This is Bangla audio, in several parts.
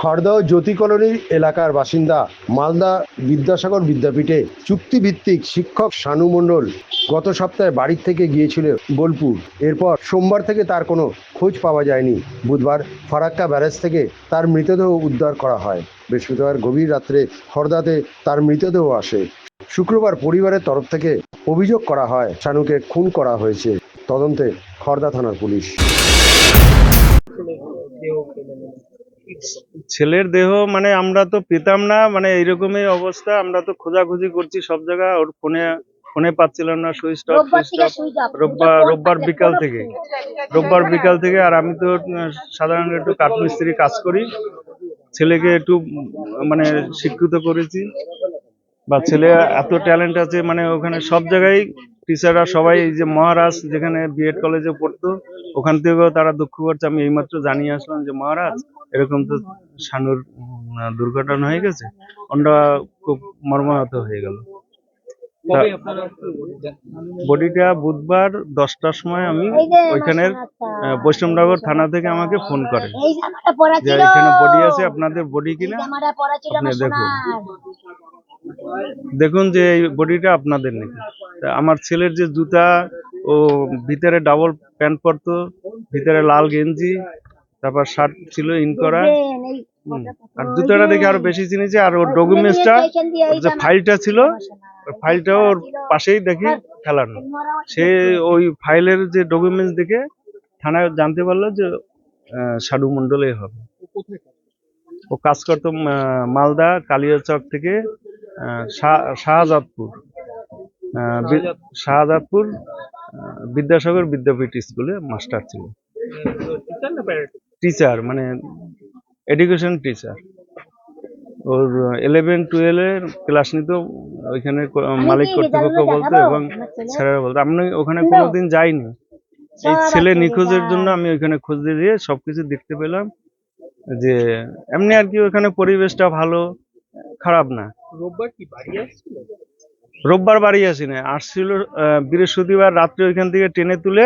খড়দহ জ্যোতি কলোনির এলাকার বাসিন্দা মালদা বিদ্যাসাগর বিদ্যাপীঠে চুক্তিভিত্তিক শিক্ষক শানু মণ্ডল গত সপ্তাহে বাড়ির থেকে গিয়েছিল বোলপুর। এরপর সোমবার থেকে তার কোনো খোঁজ পাওয়া যায়নি। বুধবার ফারাক্কা ব্যারেজ থেকে তার মৃতদেহ উদ্ধার করা হয়। বৃহস্পতিবার গভীর রাত্রে খড়দাতে তার মৃতদেহ আসে। শুক্রবার পরিবারের তরফ থেকে অভিযোগ করা হয়, শানুকে খুন করা হয়েছে। তদন্তে খড়দা থানার পুলিশ। ছেলের দেহ মানে আমরা তো পেতাম না মানে এইরকমই অবস্থা। আমরা তো খোঁজাখুঁজি করছি সব জায়গায়। ওর ফোনে ফোনে পাচ্ছিলাম না সুইচ অফ রোববার রোববার বিকাল থেকে। রোববার বিকাল থেকে আর আমি তো সাধারণত একটু কাঠমিস্ত্রি কাজ করি। ছেলেকে একটু মানে শিক্ষিত করেছি। বা ছেলে এত ট্যালেন্ট আছে মানে ওখানে সব জায়গায় টিচাররা সবাই এই যে মহারাজ যেখানে বিএড কলেজে পড়তো ওখান থেকেও তারা দুঃখ করছে। আমি এইমাত্র জানিয়ে আসলাম যে মহারাজ এরকম তো সানুর দুর্ঘটনা হয়ে গেছে আমরা খুব মর্মাহত হয়ে গেল। বডিটা বুধবার দশটার সময় আমি ওইখানের আহ, বৈষ্ণবনগর থানা থেকে আমাকে ফোন করে। যে এখানে বডি আছে আপনাদের বডি কিনা? আপনি দেখুন। দেখুন যে এই বডিটা আপনাদের নাকি। তা আমার ছেলের যে জুতা ও ভিতরে ডাবল প্যান্ট পরতো ভিতরে লাল গেঞ্জি তারপর শার্ট ছিল ইন করা। আর জুতাটা দেখে আরও বেশি চিনেছি আর ওর ডকুমেন্টসটা যে ফাইলটা ছিল ফাইলটাও ওর পাশেই দেখি ফেলানো। সে ওই ফাইলের যে ডকুমেন্টস দেখে থানায় জানতে পারল যে সাধু মন্ডলে হবে। ও কাজ করতো? মালদা কালিয়াচক থেকে শাহজাদপুর। শাহজাদপুর। বিদ্যাসাগর বিদ্যাপীঠ স্কুলে মাস্টার ছিল। টিচার মানে এডুকেশন টিচার ওর ইলেভেন টুয়েলভের ক্লাস নিত ওইখানে মালিক কর্তৃপক্ষ বলতো এবং স্যারেরা বলতো আমি ওখানে। কোনোদিন যাইনি। এই ছেলে নিখোঁজের জন্য আমি ওইখানে খোঁজ দিয়ে সবকিছু দেখতে পেলাম যে এমনি আর কি ওখানে পরিবেশটা ভালো খারাপ না। রোববার কি বাড়ি আসছিল? রোববার বাড়ি আসি না আসছিল বৃহস্পতিবার রাত্রে ওইখান থেকে ট্রেনে তুলে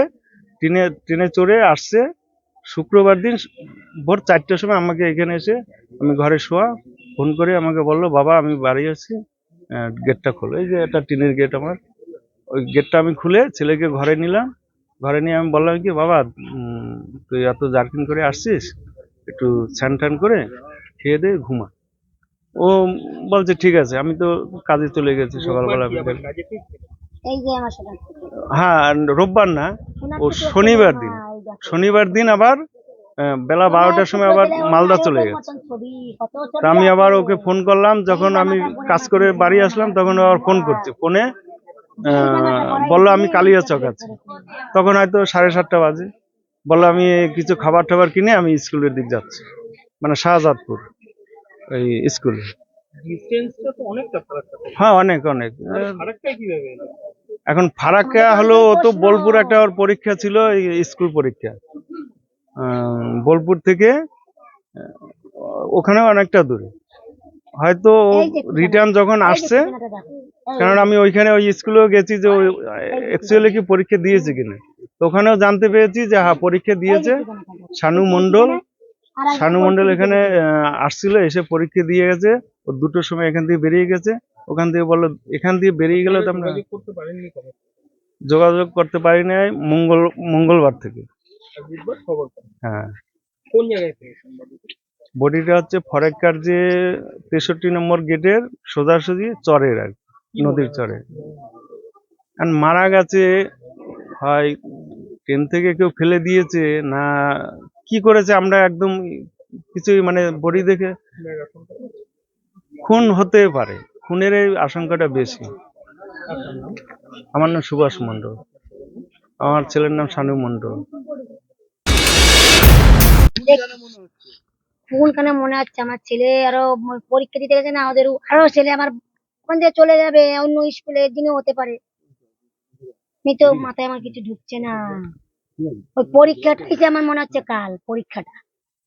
ট্রেনে ট্রেনে চড়ে আসছে। শুক্রবার দিন ভোর চারটার সময় আমাকে এখানে এসে আমি ঘরে শোয়া ফোন করে আমাকে বলল বাবা আমি বাড়ি আছি। গেটটা খোলো। এই যে একটা টিনের গেট আমার। ওই গেটটা আমি খুলে ছেলেকে ঘরে নিলাম। ঘরে নিয়ে আমি বললাম কি বাবা তুই এত জার্কিং করে আসছিস একটু স্যান টান করে খেয়ে দে ঘুমা। ও বলছে ঠিক আছে আমি তো কাজে চলে গেছি সকালবেলা হ্যাঁ রোববার না ও শনিবার দিন। শনিবার দিন আবার বেলা বারোটার সময় আবার মালদা চলে গেছে। তা আমি আবার ওকে ফোন করলাম যখন আমি কাজ করে বাড়ি আসলাম তখন আবার ফোন করছে। ফোনে বলল আমি কালিয়া চক আছি। তখন হয়তো সাড়ে সাতটা বাজে। বলল আমি কিছু খাবার টাবার কিনে আমি স্কুলের দিক যাচ্ছি। মানে শাহজাদপুর ওই স্কুলে। হ্যাঁ অনেক অনেক। এখন ফারাক্কা হলো ও তো বোলপুর একটা ওর পরীক্ষা ছিল স্কুল পরীক্ষা। বোলপুর থেকে আহ, ওখানেও অনেকটা দূরে। হয়তো রিটার্ন যখন আসছে কারণ আমি ওইখানে ওই স্কুলেও গেছি যে অ্যাকচুয়ালি কি পরীক্ষা দিয়েছে কিনা। তো ওখানেও জানতে পেরেছি যে হ্যাঁ পরীক্ষা দিয়েছে। শানু মণ্ডল। শানু মণ্ডল এখানে আসছিল এসে পরীক্ষা দিয়ে গেছে। ও দুটোর সময় এখান থেকে বেরিয়ে গেছে। ওখান থেকে বলল এখান দিয়ে বেরিয়ে গেলে তো আমরা যোগাযোগ করতে পারেননি যোগাযোগ করতে পারি নাই মঙ্গল মঙ্গলবার থেকে। হ্যাঁ। কোন জায়গায় বডিটা হচ্ছে ফরেক্কার যে তেষট্টি নম্বর গেটের সোজাসুজি চরের আর নদীর চরে। আর মারা গেছে হয় ট্রেন থেকে কেউ ফেলে দিয়েছে না কি করেছে আমরা একদম কিছুই মানে বডি দেখে খুন হতে পারে। খুনের এই আশঙ্কাটা বেশি। আমার নাম সুভাষ মণ্ডল। আমার ছেলের নাম শানু মণ্ডল। কোনখানে মনে হচ্ছে? আমার ছেলে আরও পরীক্ষা দিতে গেছে না ওদের আরও ছেলে আমার ওখান থেকে চলে যাবে অন্য স্কুলে দিনও হতে পারে। আমি তো মাথায় আমার কিছু ঢুকছে না। ওই পরীক্ষাটাই যে আমার মনে হচ্ছে কাল পরীক্ষাটা।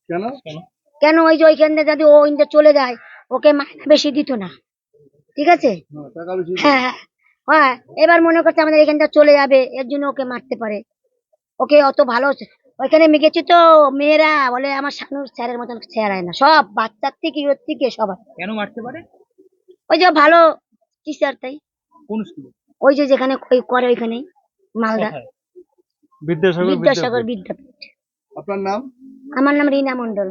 কেন? কেন? কেন ওই যে ওইখান থেকে যদি ও ইন্দে চলে যায় ওকে মাইনে বেশি দিত না। ঠিক আছে? হ্যাঁ হ্যাঁ হ্যাঁ। এবার মনে করছে আমাদের এখানটা চলে যাবে এর জন্য ওকে মারতে পারে। ওকে অত ভালো ওইখানে গেছি তো মেয়েরা বলে আমার শানুর স্যারের মতন চেহারায় না। সব বাচ্চার থেকে ইয়ের থেকে সবাই কেন মারতে পারে? ওই যে ভালো টিচার তাই? কোন স্কুলে? ওই যে যেখানে ওই করে ওইখানেই মালদা। বিদ্যাসাগর বিদ্যাসাগর বিদ্যাপীঠ। বিদ্যাপীঠ। আপনার নাম? আমার নাম রিনা মন্ডল